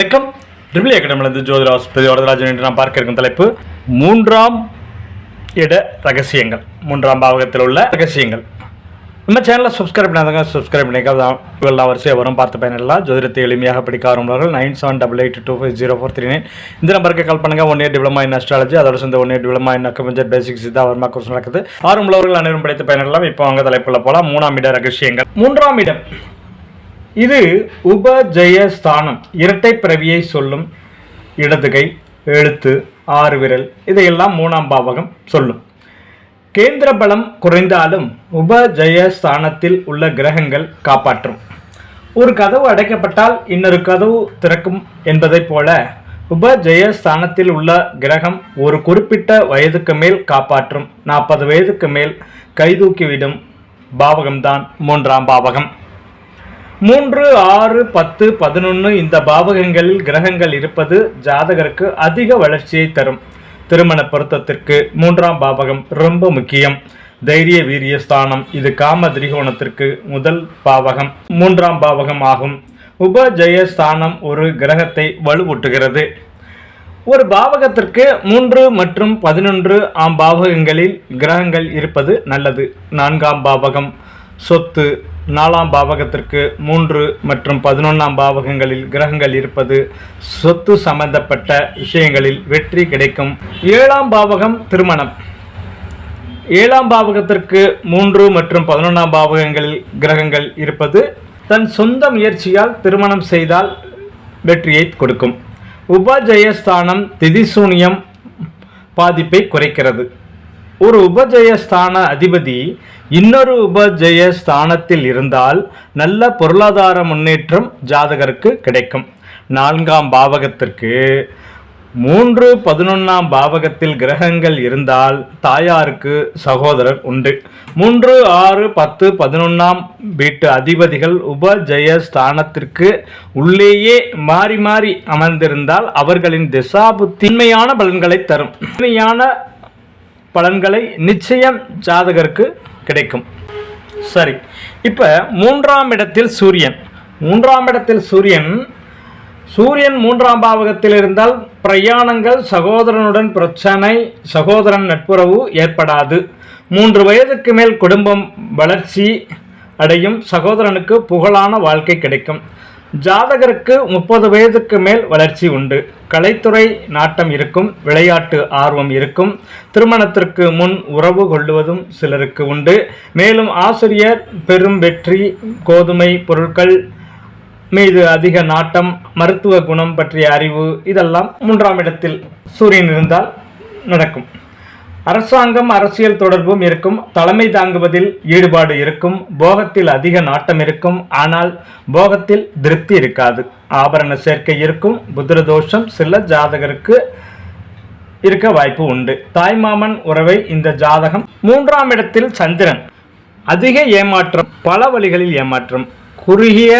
வணக்கம். ட்ரிபிள் அகாடமிலிருந்து ஜோதிராஸ் வரதராஜன் என்று நாம் பார்க்க இருக்கும் தலைப்பு மூன்றாம் இட ரகசியங்கள். மூன்றாம் பாவகத்தில் உள்ள ரகசியங்கள். நம்ம சேனலை சப்ஸ்கிரைப் பண்ணாதவங்க சப்ஸ்கிரைப் பண்ணிக்காத இவெல்லாம் வரிசையாக வரும் பார்த்து பயனில்லாம் ஜோதிடத்தை எளிமையாக படிக்க ஆரம்பிவார்கள் nine seven double eight two five zero four three nine இந்த நம்பருக்கு கால் பண்ணுங்க. One year diploma in astrology அதோட சேர்ந்து one year diploma in acupuncture basic Siddha Varma course நடக்குது. ஆறு உள்ளவர்கள் அனைவரும் படித்த பயனெல்லாம் இப்போ அவங்க தலைப்புள்ள போகலாம் மூணாம் இட ரகசியங்கள். மூன்றாம் இடம். இது உபஜய ஸ்தானம் இரட்டை பிறவியை சொல்லும் இடதுகை எழுத்து ஆறு விரல் இதையெல்லாம் மூணாம் பாவகம் சொல்லும். கேந்திர பலம் குறைந்தாலும் உபஜய ஸ்தானத்தில் உள்ள கிரகங்கள் காப்பாற்றும். ஒரு கதவு அடைக்கப்பட்டால் இன்னொரு கதவு திறக்கும் என்பதைப் போல உபஜய ஸ்தானத்தில் உள்ள கிரகம் ஒரு குறிப்பிட்ட வயதுக்கு மேல் காப்பாற்றும் நாற்பது வயதுக்கு மேல் கைதூக்கிவிடும் பாவகம்தான் மூன்றாம் பாவகம். மூன்று ஆறு பத்து பதினொன்று இந்த பாவகங்களில் கிரகங்கள் இருப்பது ஜாதகருக்கு அதிக வளர்ச்சியை தரும். திருமண பொருத்தத்திற்கு மூன்றாம் பாவகம் ரொம்ப முக்கியம். தைரிய வீரிய ஸ்தானம் இது காம திரிகோணத்திற்கு முதல் பாவகம் மூன்றாம் பாவகம் ஆகும். உபஜய ஸ்தானம் ஒரு கிரகத்தை வலுவூட்டுகிறது. ஒரு பாவகத்திற்கு மூன்று மற்றும் பதினொன்று ஆம் பாவகங்களில் கிரகங்கள் இருப்பது நல்லது. நான்காம் பாவகம் சொத்து நாலாம் பாவகத்திற்கு மூன்று மற்றும் பதினொன்றாம் பாவகங்களில் கிரகங்கள் இருப்பது சொத்து சம்பந்தப்பட்ட விஷயங்களில் வெற்றி கிடைக்கும். ஏழாம் பாவகம் திருமணம். ஏழாம் பாவகத்திற்கு மூன்று மற்றும் பதினொன்றாம் பாவகங்களில் கிரகங்கள் இருப்பது தன் சொந்த முயற்சியால் திருமணம் செய்தால் வெற்றியை கொடுக்கும். உபஜயஸ்தானம் திதிசூனியம் பாதிப்பை குறைக்கிறது. ஒரு உபஜயஸ்தான அதிபதி இன்னொரு உபஜய ஸ்தானத்தில் இருந்தால் நல்ல பொருளாதார முன்னேற்றம் ஜாதகருக்கு கிடைக்கும். நான்காம் பாவகத்திற்கு மூன்று பதினொன்றாம் பாவகத்தில் கிரகங்கள் இருந்தால் தாயாருக்கு சகோதரர் உண்டு. மூன்று ஆறு பத்து பதினொன்றாம் வீட்டு அதிபதிகள் உபஜய ஸ்தானத்திற்கு உள்ளேயே மாறி மாறி அமர்ந்திருந்தால் அவர்களின் திசாபுத்தின்மையான பலன்களை தரும். திண்மையான பலன்களை நிச்சயம் ஜாதகருக்கு கிடைக்கும். சரி இப்போ மூன்றாம் இடத்தில் சூரியன். மூன்றாம் இடத்தில் சூரியன் சூரியன் மூன்றாம் பாவகத்தில் இருந்தால் பிரயாணங்கள் சகோதரனுடன் பிரச்சனை சகோதரன் நட்புறவு ஏற்படாது. மூன்று வயதுக்கு மேல் குடும்பம் வளர்ச்சி அடையும் சகோதரனுக்கு புகழான வாழ்க்கை கிடைக்கும். ஜாதகருக்கு முப்பது வயதுக்கு மேல் வளர்ச்சி உண்டு. கலைத்துறை நாட்டம் இருக்கும் விளையாட்டு ஆர்வம் இருக்கும். திருமணத்திற்கு முன் உறவு கொள்ளுவதும் சிலருக்கு உண்டு. மேலும் ஆசிரியர் பெரும் வெற்றி கோதுமை பொருட்கள் மீது அதிக நாட்டம் மருத்துவ குணம் பற்றிய அறிவு இதெல்லாம் மூன்றாம் இடத்தில் சூரியன் இருந்தால் நடக்கும். அரசாங்கம் அரசியல் தொடர்பும் இருக்கும். தலைமை தாங்குவதில் ஈடுபாடு இருக்கும். போகத்தில் அதிக நாட்டம் இருக்கும். ஆனால் போகத்தில் திருப்தி இருக்காது. ஆபரண சேர்க்கை இருக்கும். புத்திரதோஷம் சில ஜாதகருக்கு இருக்க வாய்ப்பு உண்டு. தாய்மாமன் உறவை இந்த ஜாதகம் மூன்றாம் இடத்தில் சந்திரன். அதிக ஏமாற்றம் பல வழிகளில் ஏமாற்றம். குறுகிய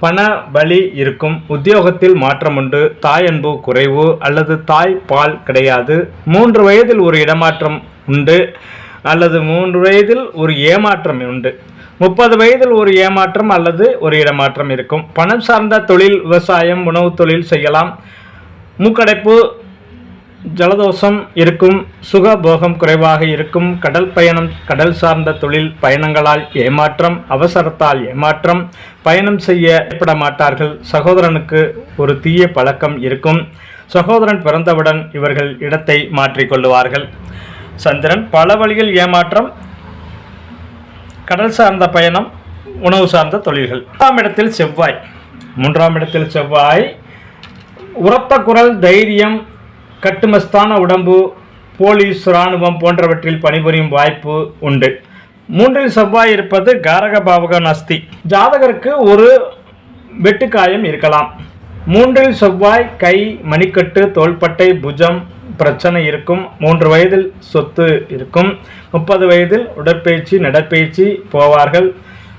பண வலி இருக்கும். உத்தியோகத்தில் மாற்றம் உண்டு. தாய் அன்பு குறைவு அல்லது தாய் பால் கிடையாது. மூன்று வயதில் ஒரு இடமாற்றம் உண்டு அல்லது மூன்று வயதில் ஒரு ஏமாற்றம் உண்டு. முப்பது வயதில் ஒரு ஏமாற்றம் அல்லது ஒரு இடமாற்றம் இருக்கும். பணம் சார்ந்த தொழில் விவசாயம் உணவு தொழில் செய்யலாம். மூக்கடைப்பு ஜலதோஷம் இருக்கும் சுகபோகம் குறைவாக இருக்கும் கடல் பயணம் கடல் சார்ந்த தொழில் பயணங்களால் ஏமாற்றம் அவசரத்தால் ஏமாற்றம் பயணம் செய்ய ஏற்பட மாட்டார்கள் சகோதரனுக்கு ஒரு தீய பழக்கம் இருக்கும். சகோதரன் பிறந்தவுடன் இவர்கள் இடத்தை மாற்றிக்கொள்ளுவார்கள் சந்திரன் பல வழியில் ஏமாற்றம் கடல் சார்ந்த பயணம் உணவு சார்ந்த தொழில்கள். மூன்றாம் இடத்தில் செவ்வாய். மூன்றாம் இடத்தில் செவ்வாய். உரத்த குரல் தைரியம் கட்டுமஸ்தான உடம்பு போலீஸ் இராணுவம் போன்றவற்றில் பணிபுரியும் வாய்ப்பு உண்டு. மூன்றில் செவ்வாய் இருப்பது காரக பாவக நஸ்தி. ஜாதகருக்கு ஒரு வெட்டுக்காயம் இருக்கலாம். மூன்றில் செவ்வாய் கை மணிக்கட்டு தோள்பட்டை புஜம் பிரச்சனை இருக்கும். மூன்று வயதில் சொத்து இருக்கும். முப்பது வயதில் உடற்பயிற்சி நடப்பயிற்சி போவார்கள்.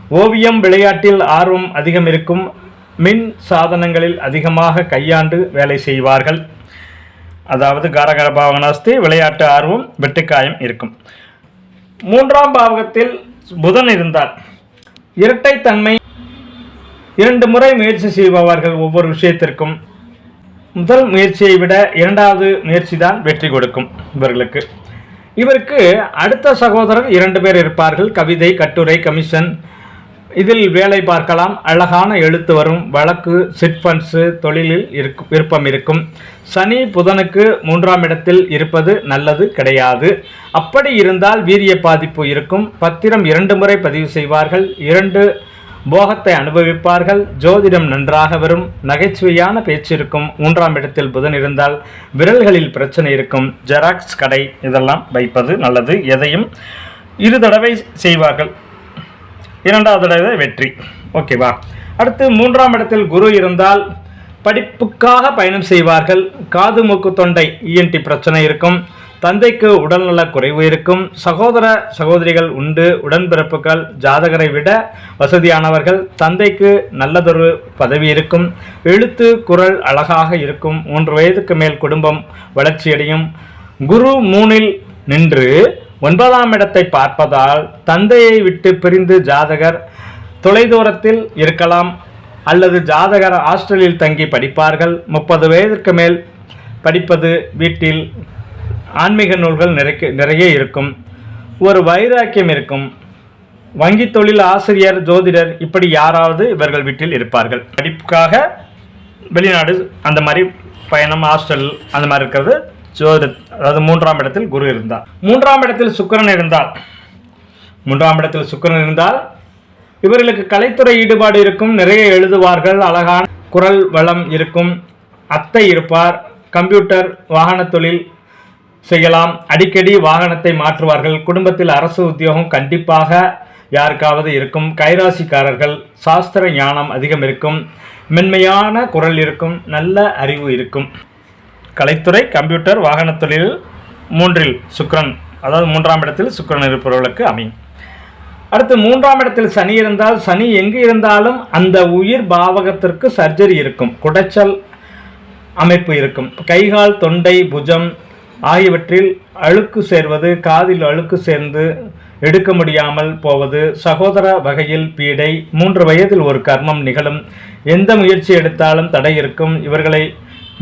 ஓவியம் விளையாட்டில் ஆர்வம் அதிகம் இருக்கும். மின் சாதனங்களில் அதிகமாக கையாண்டு வேலை செய்வார்கள். அதாவது காரகர பாவகனாஸ்தி விளையாட்டு ஆர்வம் வெட்டுக்காயம் இருக்கும். மூன்றாம் பாவகத்தில் புதன் இருந்தால் இரட்டைத்தன்மை இரண்டு முறை முயற்சி செய்பவர்கள் ஒவ்வொரு விஷயத்திற்கும் முதல் முயற்சியை விட இரண்டாவது முயற்சி தான் வெற்றி கொடுக்கும் இவர்களுக்கு. இவருக்கு அடுத்த சகோதரர் இரண்டு பேர் இருப்பார்கள். கவிதை கட்டுரை கமிஷன் இதில் வேலை பார்க்கலாம். அழகான எழுத்து வரும். வழக்கு சிட்ஃபண்ட்ஸு தொழிலில் இருக்கு விருப்பம் இருக்கும். சனி புதனுக்கு மூன்றாம் இடத்தில் இருப்பது நல்லது கிடையாது. அப்படி இருந்தால் வீரிய பாதிப்பு இருக்கும். பத்திரம் இரண்டு முறை பதிவு செய்வார்கள். இரண்டு போகத்தை அனுபவிப்பார்கள். ஜோதிடம் நன்றாக வரும். நகைச்சுவையான பேச்சு இருக்கும். மூன்றாம் இடத்தில் புதன் இருந்தால் விரல்களில் பிரச்சனை இருக்கும். ஜெராக்ஸ் கடை இதெல்லாம் வைப்பது நல்லது. எதையும் இரு தடவை செய்வார்கள். இரண்டாவது தடவை வெற்றி. ஓகேவா அடுத்து மூன்றாம் இடத்தில் குரு இருந்தால் படிப்புக்காக பயணம் செய்வார்கள். காது மூக்கு தொண்டை இஎன்டி பிரச்சனை இருக்கும். தந்தைக்கு உடல்நல குறைவு இருக்கும். சகோதர சகோதரிகள் உண்டு. உடன்பிறப்புகள் ஜாதகரை விட வசதியானவர்கள். தந்தைக்கு நல்லதொரு பதவி இருக்கும். எழுத்து குரல் அழகாக இருக்கும். மூன்று வயதுக்கு மேல் குடும்பம் வளர்ச்சியடையும். குரு மூணில் நின்று ஒன்பதாம் இடத்தை பார்ப்பதால் தந்தையை விட்டு பிரிந்து ஜாதகர் தொலைதூரத்தில் இருக்கலாம் அல்லது ஜாதகர் ஹாஸ்டலில் தங்கி படிப்பார்கள். முப்பது வயதிற்கு மேல் படிப்பது வீட்டில் ஆன்மீக நூல்கள் நிறைக்க நிறைய இருக்கும். ஒரு வைராக்கியம் இருக்கும். வங்கி தொழில் ஆசிரியர் ஜோதிடர் இப்படி யாராவது இவர்கள் வீட்டில் இருப்பார்கள். படிப்புக்காக வெளிநாடு அந்த மாதிரி பயணம் ஹாஸ்டல் அந்த மாதிரி இருக்கிறது. ஜோதிட அதாவது மூன்றாம் இடத்தில் குரு இருந்தால் மூன்றாம் இடத்தில் சுக்கரன் இருந்தால் மூன்றாம் இடத்தில் சுக்கிரன் இருந்தால் இவர்களுக்கு கலைத்துறை ஈடுபாடு இருக்கும். நிறைய எழுதுவார்கள். அழகான குரல் வளம் இருக்கும். அத்தை இருப்பார். கம்ப்யூட்டர் வாகன தொழில் செய்யலாம். அடிக்கடி வாகனத்தை மாற்றுவார்கள். குடும்பத்தில் அரசு உத்தியோகம் கண்டிப்பாக யாருக்காவது இருக்கும். கைராசிக்காரர்கள் சாஸ்திர ஞானம் அதிகம் இருக்கும். மென்மையான குரல் இருக்கும். நல்ல அறிவு இருக்கும். கலைத்துறை கம்ப்யூட்டர் வாகன தொழில் மூன்றில் சுக்ரன் அதாவது மூன்றாம் இடத்தில் சுக்ரன் இருப்பவர்களுக்கு அமையும் அடுத்து மூன்றாம் இடத்தில் சனி இருந்தால் சனி எங்கு இருந்தாலும் அந்த உயிர் பாவகத்திற்கு சர்ஜரி இருக்கும் குடைச்சல் அமைப்பு இருக்கும். கைகால் தொண்டை புஜம் ஆகியவற்றில் அழுக்கு சேர்வது காதில் அழுக்கு சேர்ந்து எடுக்க முடியாமல் போவது சகோதர வகையில் பீடை மூன்று வயதில் ஒரு கர்மம் நிகழும் எந்த முயற்சி எடுத்தாலும் தடை இருக்கும் இவர்களை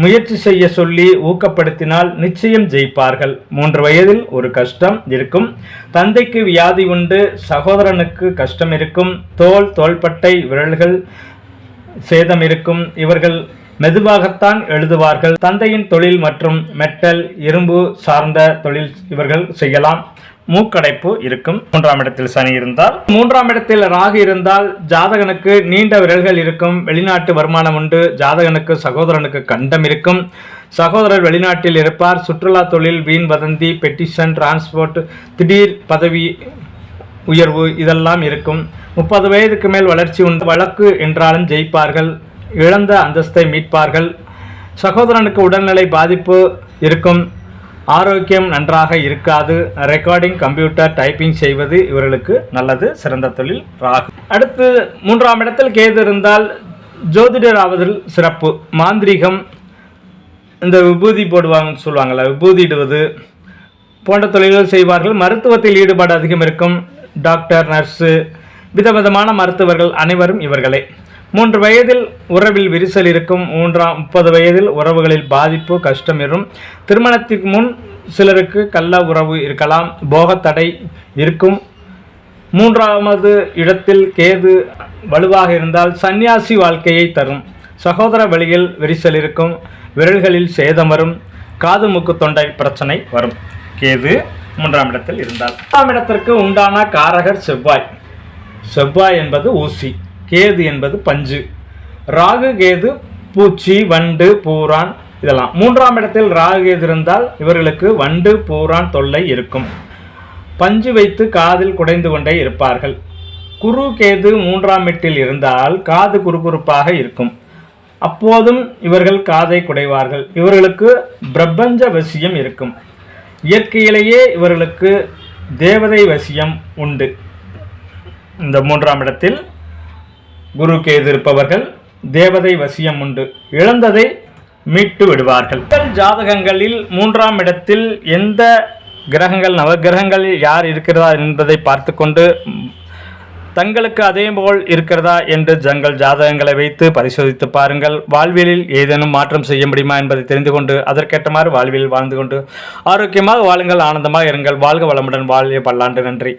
முயற்சி செய்ய சொல்லி ஊக்கப்படுத்தினால் நிச்சயம் ஜெயிப்பார்கள். மூன்று வயதில் ஒரு கஷ்டம் இருக்கும். தந்தைக்கு வியாதி உண்டு சகோதரனுக்கு கஷ்டம் இருக்கும். தோல் தோள்பட்டை விரல்கள் சேதம் இருக்கும். இவர்கள் மெதுவாகத்தான் எழுதுவார்கள். தந்தையின் தொழில் மற்றும் மெட்டல் இரும்பு சார்ந்த தொழில் இவர்கள் செய்யலாம். மூக்கடைப்பு இருக்கும். மூன்றாம் இடத்தில் சனி இருந்தால் மூன்றாம் இடத்தில் ராகு இருந்தால் ஜாதகனுக்கு நீண்ட விரல்கள் இருக்கும். வெளிநாட்டு வருமானம் உண்டு. ஜாதகனுக்கு சகோதரனுக்கு கண்டம் இருக்கும். சகோதரர் வெளிநாட்டில் இருப்பார். சுற்றுலா தொழில் வீண் வதந்தி பெட்டிஷன் டிரான்ஸ்போர்ட் திடீர் பதவி உயர்வு இதெல்லாம் இருக்கும். முப்பது வயதுக்கு மேல் வளர்ச்சி உண்டு. வழக்கு என்றாலும் ஜெயிப்பார்கள். இழந்த அந்தஸ்தை மீட்பார்கள். சகோதரனுக்கு உடல்நிலை பாதிப்பு இருக்கும். ஆரோக்கியம் நன்றாக இருக்காது. ரெக்கார்டிங் கம்ப்யூட்டர் டைப்பிங் செய்வது இவர்களுக்கு நல்லது. சிறந்த தொழில் ராகு. அடுத்து மூன்றாம் இடத்தில் கேது இருந்தால் ஜோதிடர் ஆவதில் சிறப்பு. மாந்திரீகம் இந்த விபூதி போடுவாங்கன்னு சொல்லுவாங்கள்ல விபூதி இடுவது போன்ற தொழில்கள் செய்வார்கள். மருத்துவத்தில் ஈடுபாடு அதிகம் இருக்கும். டாக்டர் நர்ஸு விதவிதமான மருத்துவர்கள் அனைவரும் இவர்களே. மூன்று வயதில் உறவில் விரிசல் இருக்கும் மூன்றாம் முப்பது வயதில் உறவுகளில் பாதிப்பு கஷ்டம் இருக்கும் திருமணத்திற்கு முன் சிலருக்கு கள்ள உறவு இருக்கலாம் போகத்தடை இருக்கும். மூன்றாவது இடத்தில் கேது வலுவாக இருந்தால் சந்நியாசி வாழ்க்கையை தரும். சகோதர வழியில் விரிசல் இருக்கும் விரல்களில் சேதம் வரும் காது மூக்கு தொண்டை பிரச்சனை வரும். கேது மூன்றாம் இடத்தில் இருந்தால். மூன்றாம் இடத்திற்கு உண்டான காரகர் செவ்வாய். செவ்வாய் என்பது ஊசி. கேது என்பது பஞ்சு. ராகு கேது பூச்சி வண்டு பூரான் இதெல்லாம். மூன்றாம் இடத்தில் ராகு கேது இருந்தால் இவர்களுக்கு வண்டு பூரான் தொல்லை இருக்கும். பஞ்சு வைத்து காதில் குடைந்து கொண்டே இருப்பார்கள். குரு கேது மூன்றாம் வீட்டில் இருந்தால் காது குறுகுறுப்பாக இருக்கும். அப்போதும் இவர்கள் காதை குடைவார்கள். இவர்களுக்கு பிரபஞ்ச வசியம் இருக்கும். இயற்கையிலேயே இவர்களுக்கு தேவதை வசியம் உண்டு. இந்த மூன்றாம் இடத்தில் குரு கேது இருப்பவர்கள் தேவதை வசியம் உண்டு. இழந்ததை மீட்டு விடுவார்கள். ஜாதகங்களில் மூன்றாம் இடத்தில் எந்த கிரகங்கள் நவகிரகங்களில் யார் இருக்கிறதா என்பதை பார்த்து கொண்டு தங்களுக்கு அதேபோல் இருக்கிறதா என்று ஜங்கள் ஜாதகங்களை வைத்து பரிசோதித்து பாருங்கள். வாழ்வியலில் ஏதேனும் மாற்றம் செய்ய முடியுமா என்பதை தெரிந்து கொண்டு அதற்கேற்றமாறு வாழ்வியல் வாழ்ந்து கொண்டு ஆரோக்கியமாக வாழுங்கள் ஆனந்தமாக இருங்கள். வாழ்க வளமுடன் வாழ்விய பல்லாண்டு. நன்றி.